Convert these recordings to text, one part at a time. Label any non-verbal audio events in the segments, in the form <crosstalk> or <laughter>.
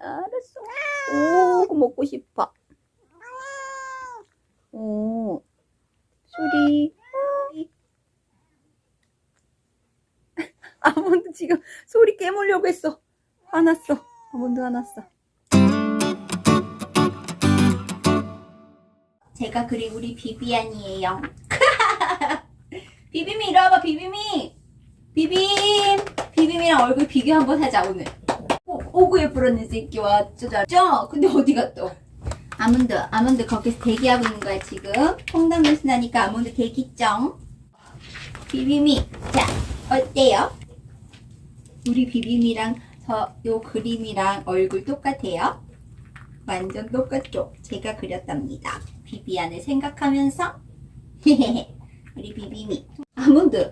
알았어. 오, 그거 먹고 싶어. 오, 소리. 소리. <laughs> 아몬드 지금 소리 깨물려고 했어. 화났어. 아몬드 화났어. 제가 그린 우리 비비안이에요. <laughs> 비비미 이리 와봐 비비미. 비빔. 비빔이랑 얼굴 비교 한번 하자 오늘. 오, 오구 예쁘라는 새끼 왔죠 죠 근데 어디 갔어? 아몬드 아몬드 거기서 대기하고 있는 거야 지금. 통닭 신나니까 아몬드 대기쩡. 비빔이 자 어때요? 우리 비빔이랑 저 요 그림이랑 얼굴 똑같아요? 완전 똑같죠? 제가 그렸답니다. 비비안을 생각하면서 <laughs> 우리 비빔이 아몬드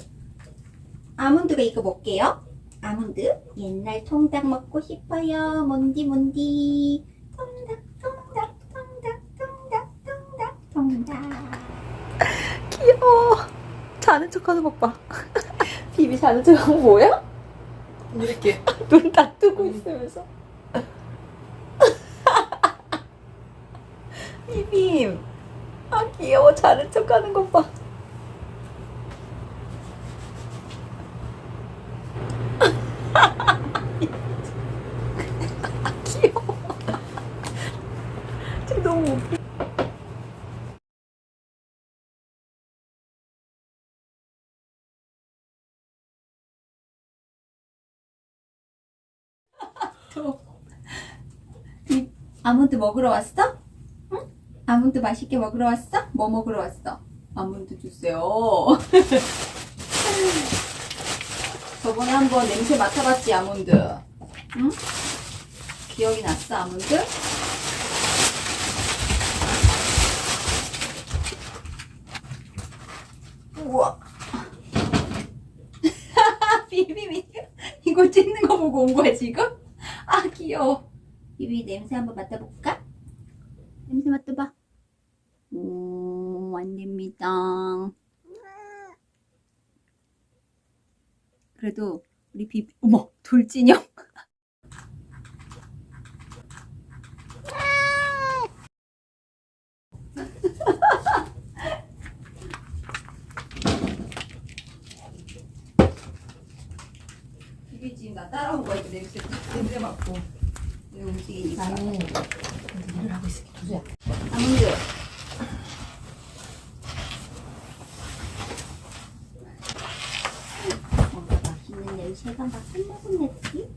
아몬드가 이거 먹게요. 아몬드 옛날 통닭 먹고 싶어요. 뭔디 뭔디 통닭 통닭 통닭 통닭 통닭 통닭 귀여워. 자는 척하는 것 봐. <laughs> 비비 자는 척하는 거 뭐야? 이렇게 <laughs> 눈 다 뜨고 있으면서. <laughs> 비빔. 아 귀여워 자는 척하는 것 봐. 귀여워. 지금 너무 웃겨. 아몬드 먹으러 왔어? 응? 아몬드 맛있게 먹으러 왔어? 뭐 먹으러 왔어? 아몬드 주세요. <laughs> 저번에 한번 냄새 맡아봤지 아몬드. 응? 기억이 났어 아몬드? 우와. <laughs> 비비비 이거 찍는 거 보고 온 거야 지금? 아 귀여워. 비비 냄새 한번 맡아볼까? 냄새 맡아봐. 오, 안 됩니다. 그래도 우리 비비, 어머, 돌진형. 지금 나 따라온 거야, 그 냄새, 냄새 맡고. 내 움직이니까. 나는 일을 하고 있을게 도저야 아몬드. 뭔가 맛있는 냄새가 막 끝나고 냈지?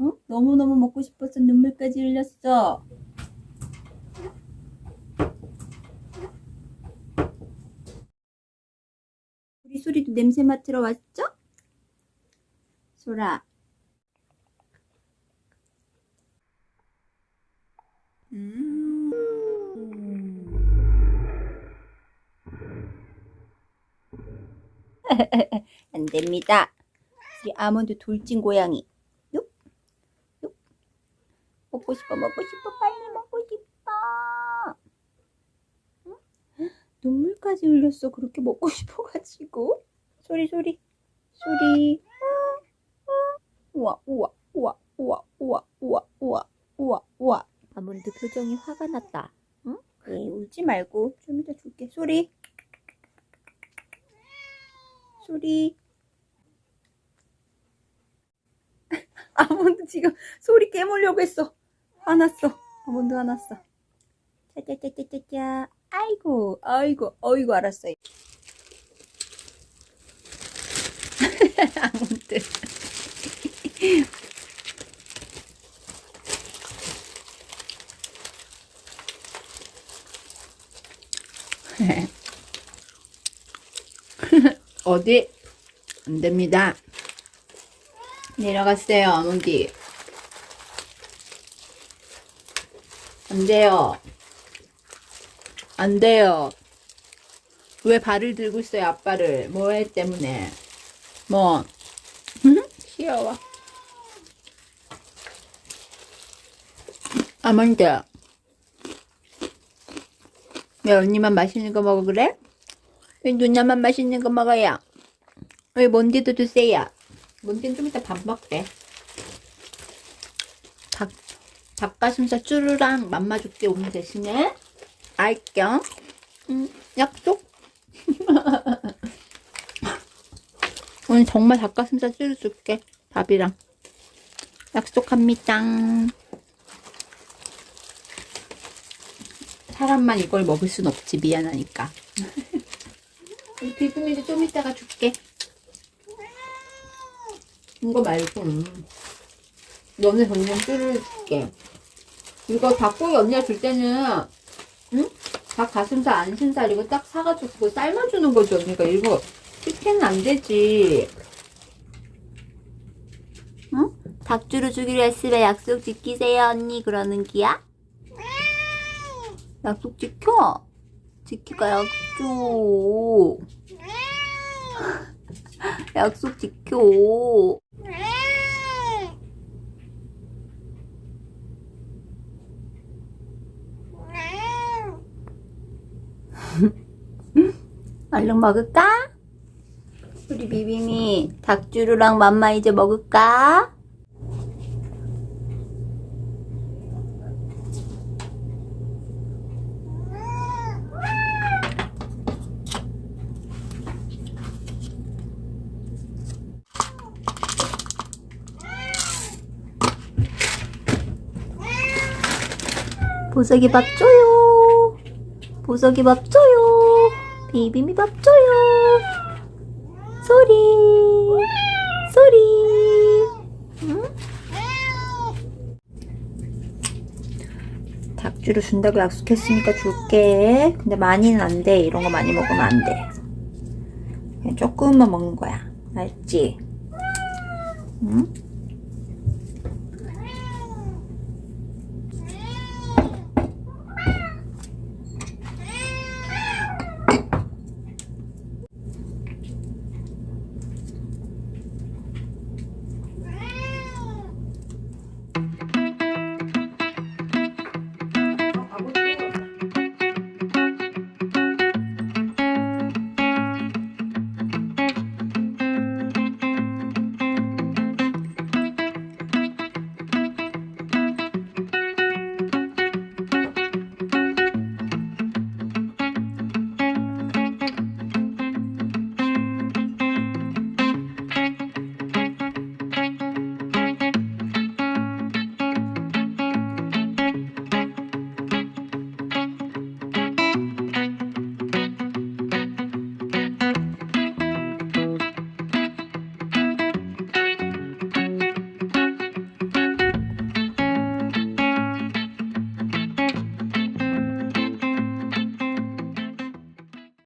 응? 너무너무 먹고 싶어서 눈물까지 흘렸어. 우리 소리도 냄새 맡으러 왔죠? 소라. <laughs> 안 됩니다. 우리 아몬드 돌진 고양이. 요? 요? 먹고 싶어, 먹고 싶어, 빨리 먹고 싶어. 응? 눈물까지 흘렸어. 그렇게 먹고 <laughs> 싶어가지고. 소리, 소리, 소리. 우와, 우와, 우와, 우와, 우와, 우와, 우와, 우와, 우와. 아몬드 표정이 화가 났다. 응? 에이, 울지 말고 좀 이따 줄게. 소리. 소리. <laughs> 아몬드 지금 소리 깨물려고 했어. 화났어. 아몬드 화났어. 짜짜짜짜짜짜. 아이고, 아이고, 어이구, 알았어요. <laughs> 아몬드. <laughs> 어디? 안 됩니다. 내려갔어요 아몬디 안 돼요. 안 돼요. 왜 발을 들고 있어요 아빠를? 뭐해 때문에? 뭐? <laughs> 귀여워 아몬드 왜 언니만 맛있는 거 먹어 그래? 왜 누나만 맛있는 거 먹어요? 왜 뭔데도 주세요? 뭔진 좀 이따 밥 먹게. 닭, 닭가슴살 쭈루랑 맘마 줄게 오늘 대신에. 알겸. 음, 약속. <laughs> 오늘 정말 닭가슴살 쭈루 줄게. 밥이랑. 약속합니다. 사람만 이걸 먹을 순 없지. 미안하니까. <laughs> 비빔이도 좀 이따가 줄게. 이거 말고. 음. 너네 전용 쭈를 줄게. 이거 닭고기 언니가 줄 때는, 응? 닭 가슴살, 안심살 이거 딱 사가지고 그거 삶아주는 거지, 언니가. 이거 시키는 안 되지. 응? 닭주를 주기로 했으면 약속 지키세요, 언니. 그러는 기야? 약속 지켜. 지키가 약속. <laughs> 약속 지켜. <laughs> 얼른 먹을까? 우리 비빔이 닭주루랑 맘마 이제 먹을까? 보석이 밥 줘요. 보석이 밥 줘요. 비빔이 밥 줘요. 소리, 소리. 응? 닭주를 준다고 약속했으니까 줄게. 근데 많이는 안 돼. 이런 거 많이 먹으면 안 돼. 그냥 조금만 먹는 거야. 알지? 응?